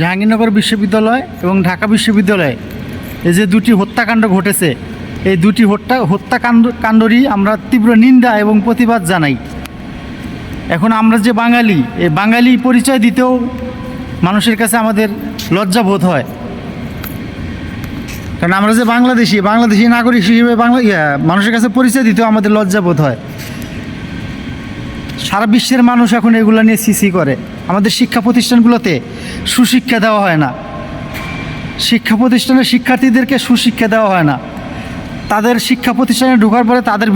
জাহাঙ্গীরনগর বিশ্ববিদ্যালয় এবং ঢাকা বিশ্ববিদ্যালয়ে এই যে দুটি হত্যাকাণ্ড ঘটেছে, এই দুটি হত্যা, হত্যাকাণ্ড, কাণ্ডরই আমরা তীব্র নিন্দা এবং প্রতিবাদ জানাই। এখন আমরা যে বাঙালি, এই বাঙালি পরিচয় দিতেও মানুষের কাছে আমাদের লজ্জা বোধ হয়। কারণ আমরা যে বাংলাদেশি বাংলাদেশি নাগরিক হিসেবে বাংলা মানুষের কাছে পরিচয় দিতেও আমাদের লজ্জা বোধ হয়। সারা বিশ্বের মানুষ এখন এগুলো নিয়ে সিসি করে। আমাদের শিক্ষা প্রতিষ্ঠানগুলোতে সুশিক্ষা দেওয়া হয় না। শিক্ষা প্রতিষ্ঠানের শিক্ষার্থীদেরকে সুশিক্ষা দেওয়া হয় না। তাদের শিক্ষা প্রতিষ্ঠানে ঢোকার পরে তাদের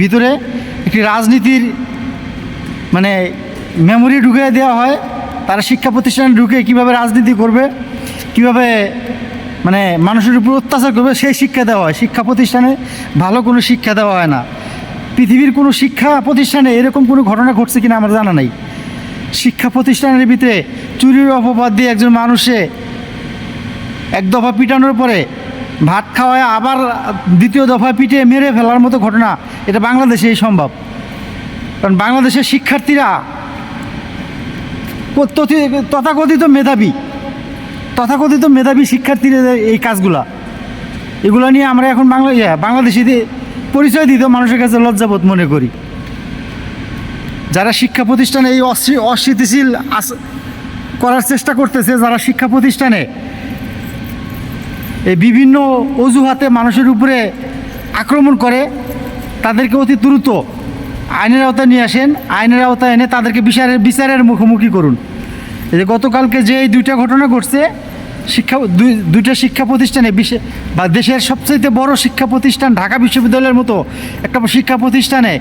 ভিতরে একটি রাজনীতির মানে মেমোরি ঢুকিয়ে দেওয়া হয়। তারা শিক্ষা প্রতিষ্ঠানে ঢুকে কীভাবে রাজনীতি করবে, কীভাবে মানে মানুষের উপর অত্যাচার করবে, সেই শিক্ষা দেওয়া হয়। শিক্ষা প্রতিষ্ঠানে ভালো কোনো শিক্ষা দেওয়া হয় না। পৃথিবীর কোনো শিক্ষা প্রতিষ্ঠানে এরকম কোনো ঘটনা ঘটছে কিনা আমার জানা নাই। শিক্ষা প্রতিষ্ঠানের ভিতরে চুরির অপবাদ দিয়ে একজন মানুষে এক দফা পিটানোর পরে ভাত খাওয়ায় আবার দ্বিতীয় দফা পিটিয়ে মেরে ফেলার মতো ঘটনা এটা বাংলাদেশেই সম্ভব। কারণ বাংলাদেশের শিক্ষার্থীরা তথি- তথাকথিত মেধাবী তথাকথিত মেধাবী শিক্ষার্থীদের এই কাজগুলা। এগুলো নিয়ে আমরা এখন বাংলা ইয়া, বাংলাদেশিদের পরিচয় দিতে মানুষের কাছে লজ্জাবোধ মনে করি। যারা শিক্ষা প্রতিষ্ঠানে এই অস্থি- অস্থিতিশীল করার চেষ্টা করতেছে, যারা শিক্ষা প্রতিষ্ঠানে এই বিভিন্ন অজুহাতে মানুষের উপরে আক্রমণ করে, তাদেরকে অতি দ্রুত আইনের আওতায় নিয়ে আসেন। আইনের আওতায় এনে তাদেরকে বিচারের বিচারের মুখোমুখি করুন। এই যে গতকালকে যে এই দুইটা ঘটনা ঘটছে, শিক্ষা দুই দুইটা শিক্ষা প্রতিষ্ঠানে বিশ্বে বা দেশের সবচেয়ে বড় শিক্ষা প্রতিষ্ঠান ঢাকা বিশ্ববিদ্যালয়ের মতো একটা শিক্ষা প্রতিষ্ঠানে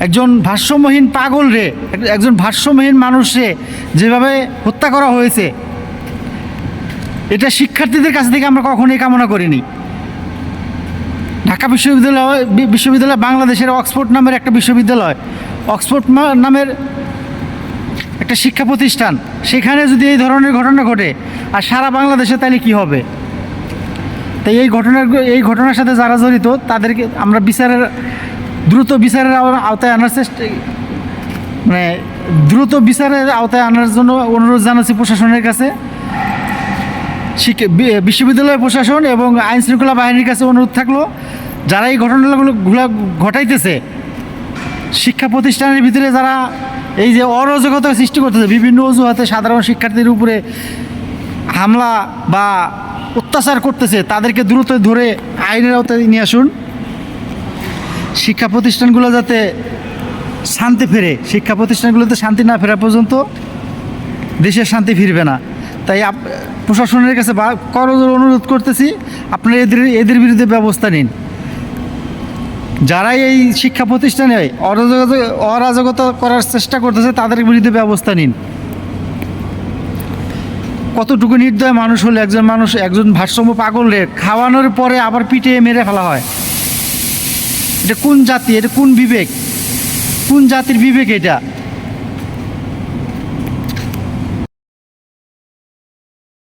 একজন ভারসাম্যহীন পাগল রে, এক- একজন ভারসাম্যহীন মানুষরে যেভাবে হত্যা করা হয়েছে, এটা শিক্ষার্থীদের কাছ থেকে আমরা কখনোই কামনা করিনি। ঢাকা বিশ্ববিদ্যালয় বিশ্ববিদ্যালয় বাংলাদেশের অক্সফোর্ড নামের একটা বিশ্ববিদ্যালয়, অক্সফোর্ড নামের একটা শিক্ষা প্রতিষ্ঠান, সেখানে যদি এই ধরনের ঘটনা ঘটে, আর সারা বাংলাদেশে তাহলে কি হবে? তাই এই ঘটনার এই ঘটনার সাথে যারা জড়িত, তাদেরকে আমরা বিচারের দ্রুত বিচারের আওতায় আনার চেষ্টা মানে দ্রুত বিচারের আওতায় আনার জন্য অনুরোধ জানাচ্ছি প্রশাসনের কাছে। বিশ্ববিদ্যালয় প্রশাসন এবং আইন শৃঙ্খলা বাহিনীর কাছে অনুরোধ থাকল, যারা এই ঘটনাগুলো গুলা ঘটাইতেছে, শিক্ষা প্রতিষ্ঠানের ভিতরে যারা এই যে অরাজকতা সৃষ্টি করতেছে, বিভিন্ন অজুহাতে সাধারণ শিক্ষার্থীর উপরে হামলা বা অত্যাচার করতেছে, তাদেরকে দ্রুত ধরে আইনের আওতায় নিয়ে আসুন। শিক্ষা প্রতিষ্ঠানগুলো যাতে শান্তি ফেরে, শিক্ষা প্রতিষ্ঠানগুলোতে শান্তি না ফেরা পর্যন্ত দেশের শান্তি ফিরবে না। তাই প্রশাসনের কাছে করজোর অনুরোধ করতেছি, আপনারা এদের এদের বিরুদ্ধে ব্যবস্থা নিন। যারা এই শিক্ষা প্রতিষ্ঠানে অরাজকতা করার চেষ্টা করতেছে, তাদের বিরুদ্ধে ব্যবস্থা নিন। কতটুকু নির্দয় মানুষ হলে একজন মানুষ, একজন ভারসাম্য পাগল রে খাওয়ানোর পরে আবার পিটিয়ে মেরে ফেলা হয়। এটা কোন জাতি? এটা কোন বিবেক? কোন জাতির বিবেক এটা?